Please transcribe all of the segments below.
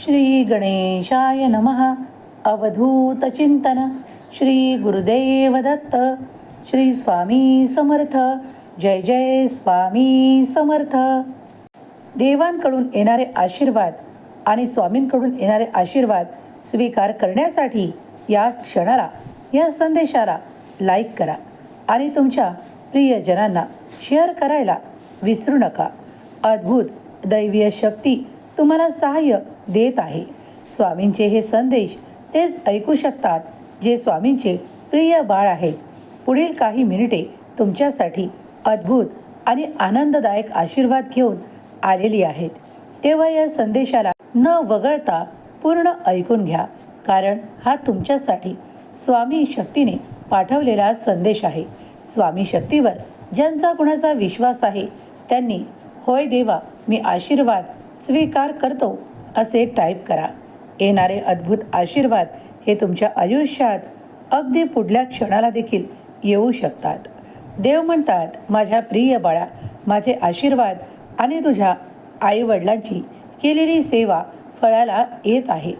श्री गणेशाय नमः। अवधूत चिंतन। श्री गुरुदेव दत्त। श्री स्वामी समर्थ। जय जय स्वामी समर्थ। देवांकडून येणारे आशीर्वाद आणि स्वामींकडून येणारे आशीर्वाद स्वीकार करण्यासाठी या क्षणाला या संदेशाला लाईक करा आणि तुमच्या प्रियजनांना शेअर करायला विसरू नका. अद्भुत दैवीय शक्ती तुम्हाला सहाय्य देत आहे. स्वामींचे हे संदेश तेच ऐकू शकतात जे स्वामींचे प्रिय बाळ आहेत पुढील काही मिनिटे तुमच्यासाठी अद्भुत आणि आनंददायक आशीर्वाद घेऊन आलेली आहेत. तेव्हा या संदेशाला न वगळता पूर्ण ऐकून घ्या कारण हा तुमच्यासाठी स्वामी शक्तीने पाठवलेला संदेश आहे. स्वामी शक्तीवर ज्यांचा कुणाचा विश्वास आहे त्यांनी होय देवा मी आशीर्वाद स्वीकार करतो असे टाईप करा. येणारे अद्भुत आशीर्वाद हे तुमच्या आयुष्यात अगदी पुढल्या क्षणाला देखील येऊ शकतात. देव म्हणतात माझ्या प्रिय बाळा माझे आशीर्वाद आणि तुझ्या आईवडिलांची केलेली सेवा फळाला येत आहे.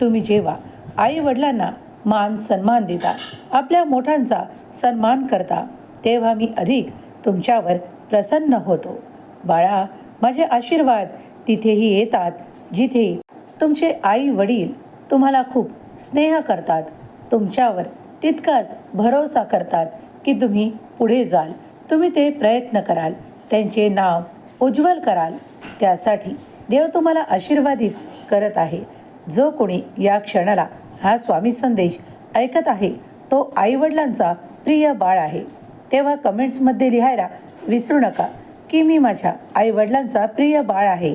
तुम्ही जेव्हा आईवडिलांना मान सन्मान देता आपल्या मोठ्यांचा सन्मान करता तेव्हा मी अधिक तुमच्यावर प्रसन्न होतो. बाळा माझे आशीर्वाद तिथेही येतात जिथे तुमचे आई वडील तुम्हाला खूप स्नेह करतात. तुमच्यावर तितकाच भरोसा करतात की तुम्ही पुढे जाल. तुम्ही ते प्रयत्न कराल. त्यांचे नाव उज्ज्वल कराल. त्यासाठी देव तुम्हाला आशीर्वादित करत आहे. जो कोणी या क्षणाला हा स्वामी संदेश ऐकत आहे तो आईवडिलांचा प्रिय बाळ आहे. तेव्हा कमेंट्समध्ये लिहायला विसरू नका की मी माझ्या आईवडिलांचा प्रिय बाळ आहे.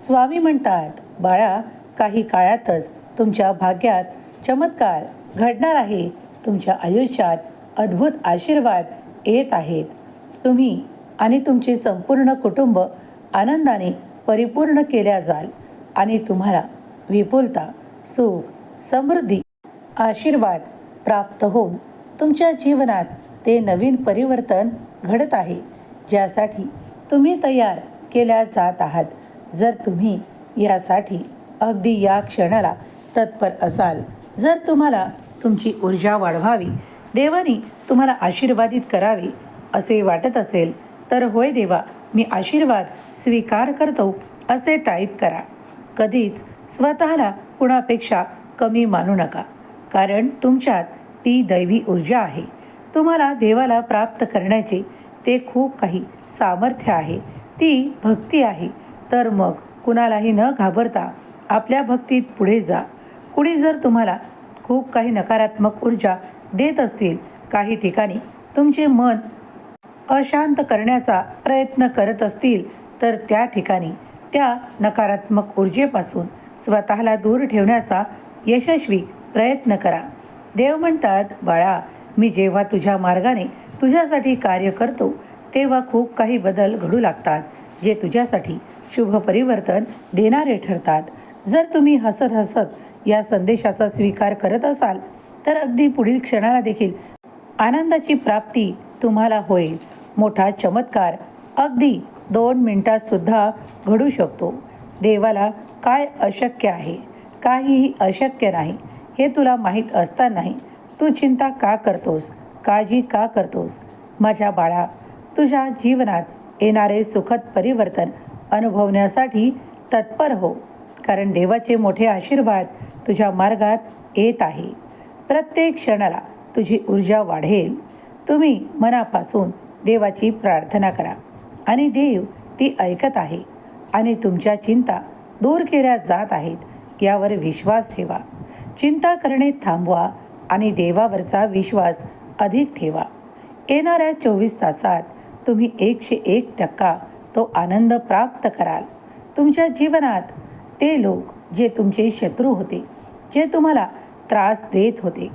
स्वामी म्हणतात बाळा काही काळातच तुमच्या भाग्यात चमत्कार घडणार आहे. तुमच्या आयुष्यात अद्भुत आशीर्वाद येत आहेत. तुम्ही आणि तुमचे संपूर्ण कुटुंब आनंदाने परिपूर्ण केल्या जाल आणि तुम्हाला विपुलता सुख समृद्धी आशीर्वाद प्राप्त होऊन तुमच्या जीवनात ते नवीन परिवर्तन घडत आहे ज्यासाठी तुम्ही तयार केल्या जात आहात. जर तुम्ही यासाठी अगदी या क्षणाला तत्पर असाल जर तुम्हाला तुमची ऊर्जा वाढवावी देवाने तुम्हाला आशीर्वादित करावे असे वाटत असेल तर होय देवा मी आशीर्वाद स्वीकार करतो असे टाईप करा. कधीच स्वतःला कुणापेक्षा कमी मानू नका कारण तुमच्यात ती दैवी ऊर्जा आहे. तुम्हाला देवाला प्राप्त करण्याचे ते खूप काही सामर्थ्य आहे ती भक्ती आहे. तर मग कुणालाही न घाबरता आपल्या भक्तीत पुढे जा. कुणी जर तुम्हाला खूप काही नकारात्मक ऊर्जा देत असतील काही ठिकाणी तुमचे मन अशांत करण्याचा प्रयत्न करत असतील तर त्या ठिकाणी त्या नकारात्मक ऊर्जेपासून स्वतःला दूर ठेवण्याचा यशस्वी प्रयत्न करा. देव म्हणतात बाळा मी जेव्हा तुझ्या मार्गाने तुझ्यासाठी कार्य करतो तेव्हा खूप काही बदल घडू लागतात. जे तुझ्यासाठी शुभ परिवर्तन देणारे ठरतात. जर तुम्ही हसत हसत या संदेशाचा स्वीकार करत असाल तर अगदी पुढील क्षणाला देखील आनंदाची प्राप्ती तुम्हाला होईल. मोठा चमत्कार अगदी दोन मिनटातसुद्धा घडू शकतो. देवाला काय अशक्य आहे? काहीही अशक्य नाही. हे तुला माहीत असतानाही तू चिंता का करतोस? काळजी का करतोस? माझ्या बाळा तुझ्या जीवनात येणारे सुखद परिवर्तन अनुभवण्यासाठी तत्पर हो. कारण देवाचे मोठे आशीर्वाद तुझ्या मार्गात येत आहे. प्रत्येक क्षणाला तुझी ऊर्जा वाढेल. तुम्ही मनापासून देवाची प्रार्थना करा. आणि देव ती ऐकत आहे. आणि तुमच्या चिंता दूर केल्या जात आहेत यावर विश्वास ठेवा. चिंता करणे थांबवा आणि देवावरचा विश्वास अधिक ठेवा. येणाऱ्या चोवीस तासात तुम्ही एकशे एक टक्का तो आनंद प्राप्त कराल. तुमच्या जीवनात ते लोक जे तुमचे शत्रू होते जे तुम्हाला त्रास देत होते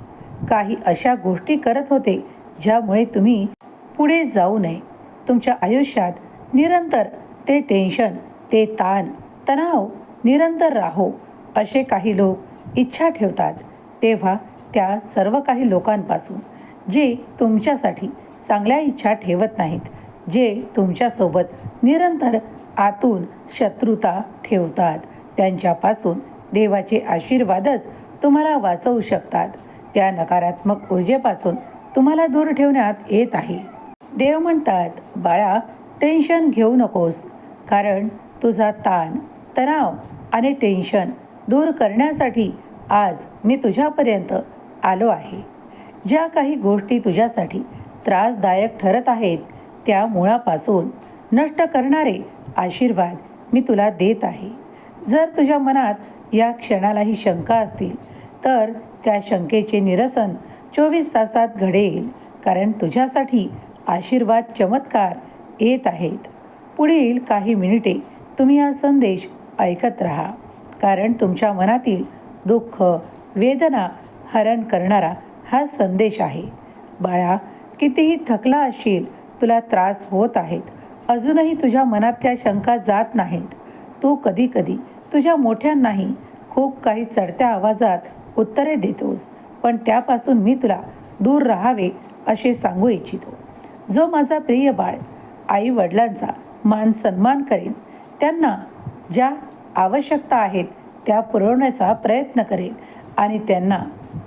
काही अशा गोष्टी करत होते ज्यामुळे तुम्ही पुढे जाऊ नये. तुमच्या आयुष्यात निरंतर ते टेन्शन ते ताण तणाव निरंतर राहो असे काही लोक इच्छा ठेवतात. तेव्हा त्या सर्व काही लोकांपासून जे तुमच्यासाठी चांगल्या इच्छा ठेवत नाहीत जे तुमच्यासोबत निरंतर आतून शत्रुता ठेवतात. त्यांच्यापासून देवाचे आशीर्वादच तुम्हाला वाचवू शकतात. त्या नकारात्मक ऊर्जेपासून तुम्हाला दूर ठेवण्यात येत आहे. देव म्हणतात बाळा टेन्शन घेऊ नकोस कारण तुझा ताण तणाव आणि टेन्शन दूर करण्यासाठी आज मी तुझ्यापर्यंत आलो आहे. ज्या काही गोष्टी तुझ्यासाठी त्रासदायक ठरत आहेत त्या मुळापासून नष्ट करणारे आशीर्वाद मी तुला देत आहे. जर तुझ्या मनात या क्षणालाही शंका असतील तर त्या शंकेचे निरसन चोवीस तासात घडेल कारण तुझ्यासाठी आशीर्वाद चमत्कार येत आहेत. पुढील काही मिनिटे तुम्ही हा संदेश ऐकत राहा कारण तुमच्या मनातील दुःख वेदना हरण करणारा हा संदेश आहे. बाळा कितीही थकला असशील तुला त्रास होत आहेत. अजूनही तुझ्या मनातल्या शंका जात नाहीत. तू कधी कधी तुझ्या मोठ्यांनाही खूप काही चढत्या आवाजात उत्तरे देतोस पण त्यापासून मी तुला दूर राहावे असे सांगू इच्छितो. जो माझा प्रिय बाळ आई वडिलांचा मान सन्मान करेन त्यांना ज्या आवश्यकता आहेत त्या पुरवण्याचा प्रयत्न करेल आणि त्यांना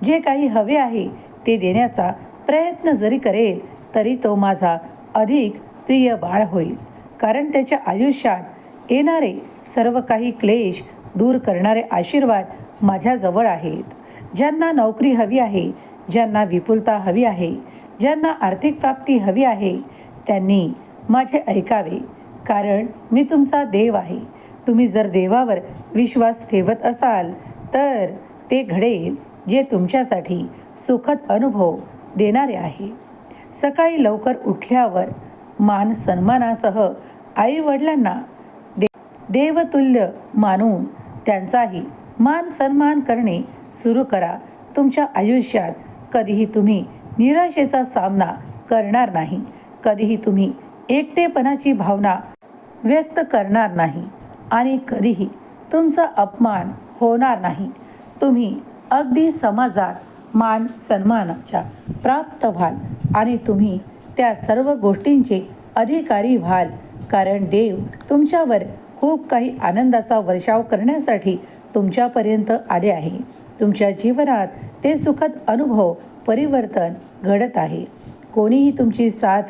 जे काही हवे आहे ते देण्याचा प्रयत्न जरी करेल तरी तो माझा अधिक प्रिय बाळ होईल. कारण त्याच्या आयुष्यात येणारे सर्व काही क्लेश दूर करणारे आशीर्वाद माझ्याजवळ आहेत. ज्यांना नोकरी हवी आहे ज्यांना विपुलता हवी आहे ज्यांना आर्थिक प्राप्ती हवी आहे त्यांनी माझे ऐकावे. कारण मी तुमचा देव आहे. तुम्ही जर देवावर विश्वास ठेवत असाल तर ते घडेल जे तुमच्यासाठी सुखद अनुभव देणारे आहे. सकाळी लवकर उठल्यावर मान सन्मानासह आई वडिलांना दे देवतुल्य मानून त्यांचाही मान सन्मान करणे सुरू करा. तुमच्या आयुष्यात कधीही तुम्ही निराशेचा सामना करणार नाही. कधीही तुम्ही एकटेपणाची भावना व्यक्त करणार नाही आणि कधीही तुमचा अपमान होणार नाही. तुम्ही अगदी समाजात मान सन्मानाच्या प्राप्त व्हाल. आणि तुम्ही त्या सर्व गोष्टींचे अधिकारी व्हाल. कारण देव तुमच्यावर खूप काही आनंदाचा वर्षाव करण्यासाठी तुमच्यापर्यंत आले आहे. तुमच्या जीवनात ते सुखद अनुभव परिवर्तन घडत आहे. कोणीही तुमची साथ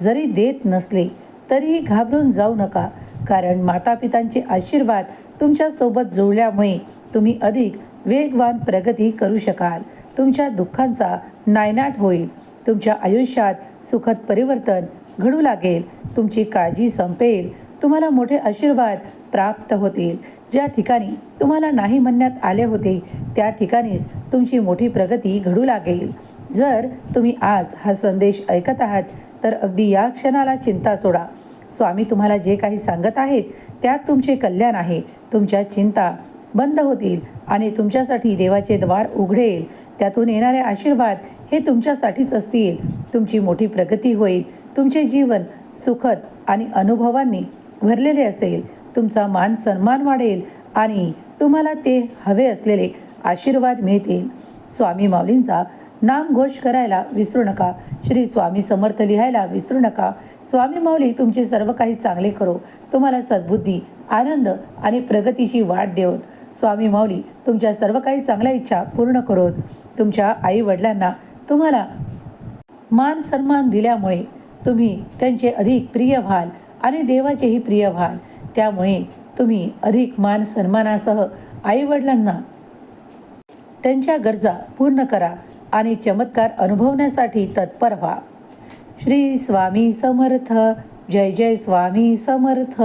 जरी देत नसले तरीही घाबरून जाऊ नका. कारण मातापितांचे आशीर्वाद तुमच्यासोबत जोडल्यामुळे तुम्ही अधिक वेगवान प्रगती करू शकाल. तुमच्या दुःखांचा नायनाट होईल. तुमच्या आयुष्यात सुखद परिवर्तन घडू लागेल. तुमची काळजी संपेल. तुम्हाला मोठे आशीर्वाद प्राप्त होतील. ज्या ठिकाणी तुम्हाला नाही म्हणण्यात आले होते त्या ठिकाणीच तुमची मोठी प्रगती घडू लागेल. जर तुम्ही आज हा संदेश ऐकत आहात तर अगदी या क्षणाला चिंता सोडा. स्वामी तुम्हाला जे काही सांगत आहेत त्यात तुमचे कल्याण आहे. तुमच्या चिंता बंद होतील आणि तुमच्यासाठी देवाचे द्वार उघडेल. त्यातून येणारे आशीर्वाद हे तुमच्यासाठीच असतील. तुमची मोठी प्रगती होईल. तुमचे जीवन सुखद आणि अनुभवांनी भरलेले असेल. तुमचा मान सन्मान वाढेल आणि तुम्हाला ते हवे असलेले आशीर्वाद मिळतील. स्वामी माऊलींचा नाम घोष करायला विसरू नका. श्री स्वामी समर्थ लिहायला विसरू नका. स्वामी माऊली तुमचे सर्व काही चांगले करो. तुम्हाला सद्बुद्धी आनंद आणि प्रगतीची वाट देवत. स्वामी माऊली तुमच्या सर्व काही चांगल्या इच्छा पूर्ण करोत. तुमच्या आई वडिलांना तुम्हाला मान सन्मान दिल्यामुळे तुम्ही त्यांचे अधिक प्रिय व्हाल आणि देवाचेही प्रिय व्हाल. त्यामुळे तुम्ही अधिक मान सन्मानासह आईवडिलांना त्यांच्या गरजा पूर्ण करा. आणि चमत्कार अनुभवण्यासाठी तत्पर व्हा. श्री स्वामी समर्थ. जय जय स्वामी समर्थ.